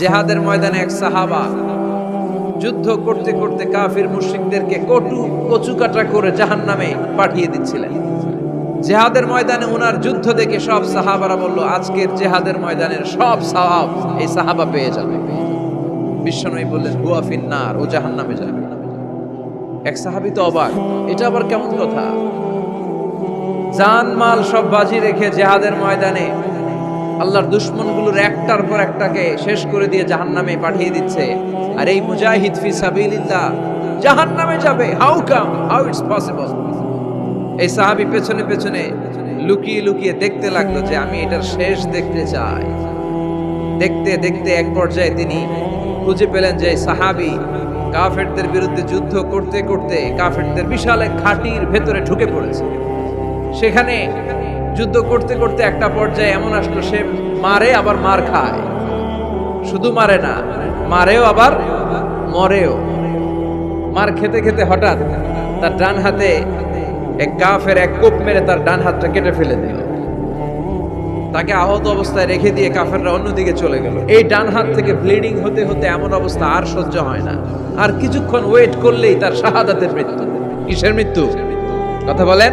জেহাদের ময়দানে এক সাহাবা যুদ্ধ করতে করতে কাফির মুশরিকদেরকে কটু কচুকাটা করে জাহান্নামে পাঠিয়ে দিচ্ছিলেন। জেহাদের ময়দানে ওনার যুদ্ধ দেখে সব সাহাবারা বলল, আজকের জেহাদের ময়দানের সব সাহাব এই সাহাবা পেয়ে যাবে। বিশ্বনবী বললেন, হুয়া ফিন্নার, ও জাহান্নামে যাবে। এক সাহাবি তো অবাক, এটা আবার কেমন কথা? জান মাল সব বাজি রেখে জেহাদের ময়দানে আল্লাহর দুশ্মনগুলোর একটার পর একটাকে শেষ করে দিয়ে জাহান্নামে পাঠিয়ে দিচ্ছে। আর এই মুজাহিদ ফি সাবিলিল্লাহ জাহান্নামে যাবে। How come how it's possible এই সাহাবি পেছনে পেছনে লুকিয়ে লুকিয়ে দেখতে লাগল যে আমি এটার শেষ দেখতে চাই। দেখতে দেখতে এক পর্যায়ে তিনি খুঁজে পেলেন যে সাহাবি কাফেরদের বিরুদ্ধে যুদ্ধ করতে করতে কাফেরদের বিশাল এক ঘাটির ভেতরে ঢুকে পড়েছে। সেখানে যুদ্ধ করতে করতে একটা পর্যায়ে এমন আসলো, সে মারে, আবার মার খায়। শুধু মারে না, মারেও আবার মরেও। মার খেতে খেতে হঠাৎ তার ডান হাতে এক কাফের এক কোপ মেরে তার ডান হাতটা কেটে ফেলে দিল। তাকে আহত অবস্থায় রেখে দিয়ে কাফেররা অন্যদিকে চলে গেল। এই ডান হাত থেকে ব্লিডিং হতে হতে এমন অবস্থা আর সহ্য হয় না। আর কিছুক্ষণ ওয়েট করলেই তার শাহাদাতের মৃত্যু। কিসের মৃত্যু? কথা বলেন।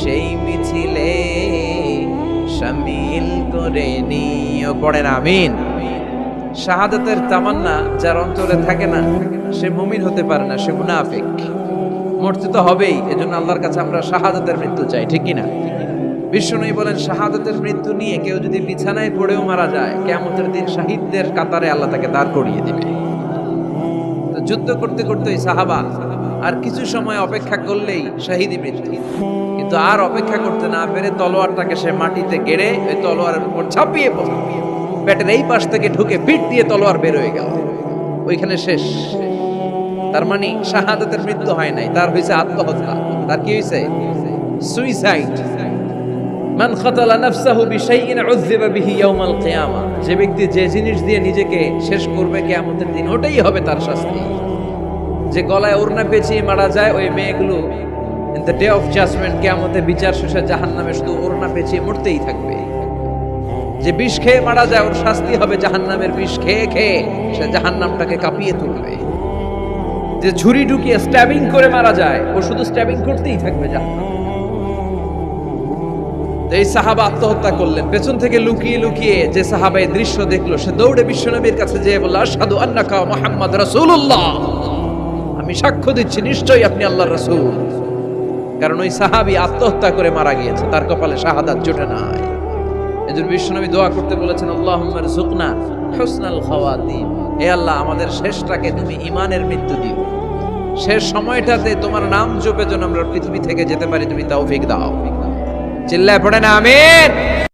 সেই মিছিলে শামিল করে নিও। পড়েন, আমিন। শাহাদাতের তামান্না যার অন্তরে থাকে না, সে মুমিন হতে পারে না, সে মুনাফিক। মরতে তো হবেই, এজন্য আল্লাহর কাছে আমরা শাহাদাতের মৃত্যু চাই, ঠিক কি না বিষ্ণুই বলেন, শাহাদাতের মৃত্যু নিয়ে কেউ যদি বিছানায় পড়েও মারা যায় কেমতের দিন শাহিদদের কাতারে আল্লাহ তাকে দাঁড় করিয়ে দিবে। যুদ্ধ করতে করতে ওই সাহাবা আর কিছু সময় অপেক্ষা করলেই শাহিদি মৃত্যু কিন্তু আর অপেক্ষা করতে না পেরে তলোয়ারটাকে সে মাটিতে গেড়ে ওই তলোয়ারের উপর ঝাঁপিয়ে পড়ে। ব্যাটের এই পাশ থেকে ঢুকে পিঠ দিয়ে তলোয়ার বের হয়ে গেল। ওইখানে শেষ। তার মানে শাহাদাতের মৃত্যু হয় নাই, তার হয়েছে আত্মহত্যা। তার কি হয়েছে সুইসাইড মান খাতালা নাফসাহু বিশাইইন উযযিবা বিহি ইয়াউমাল কিয়ামা। যে ব্যক্তি যে জিনিস দিয়ে নিজেকে শেষ করবে কিয়ামতের দিন, ওটাই হবে তার শাস্তি। যে গলায় ওড়না পেঁচিয়ে মারা যায়, ওই মেয়েগুলো in the day of judgement কিয়ামতে বিচার শেষে জাহান্নামে শুধু ওড়না পেঁচিয়ে মরতেই থাকবে। যে বিষ খেয়ে মারা যায়, ওর শাস্তি হবে জাহান্নামের বিষ খেয়ে খেয়ে সে জাহান্নামটাকে কাঁপিয়ে তুলবে। যে ঝুরি ঢুকিয়ে স্ট্যাবিং করে মারা যায়, ও শুধু স্ট্যাবিং করতেই থাকবে জাহান্নাম। তো এই সাহাবা আত্মহত্যা করলেন। পেছন থেকে লুকিয়ে লুকিয়ে যে সাহাবা দৃশ্য দেখল, সে দৌড়ে বিশ্বনবীর কাছে যেয়ে বলল, আশহাদু আন্নাকা মুহাম্মদ রাসূলুল্লাহ। আমি সাক্ষ্য দিচ্ছি, নিশ্চয়ই আপনি আল্লাহর রাসূল। কারণ ওই সাহাবী আত্মহত্যা করে মারা গিয়েছে, তার কপালে শাহাদাত জোটে নাই। এজন্য বিশ্বনবী দোয়া করতে বলেছেন, আল্লাহুম্মা রযুকনা হুসনাল খাওয়াতিম হে আল্লাহ, আমাদের শেষটাকে তুমি ইমানের মৃত্যু দিও। শেষ সময়টাতে তোমার নাম জপে যেন আমরা পৃথিবী থেকে যেতে পারি, তুমি তৌফিক দাও। চিল্লায় পড়ে না, আমিন।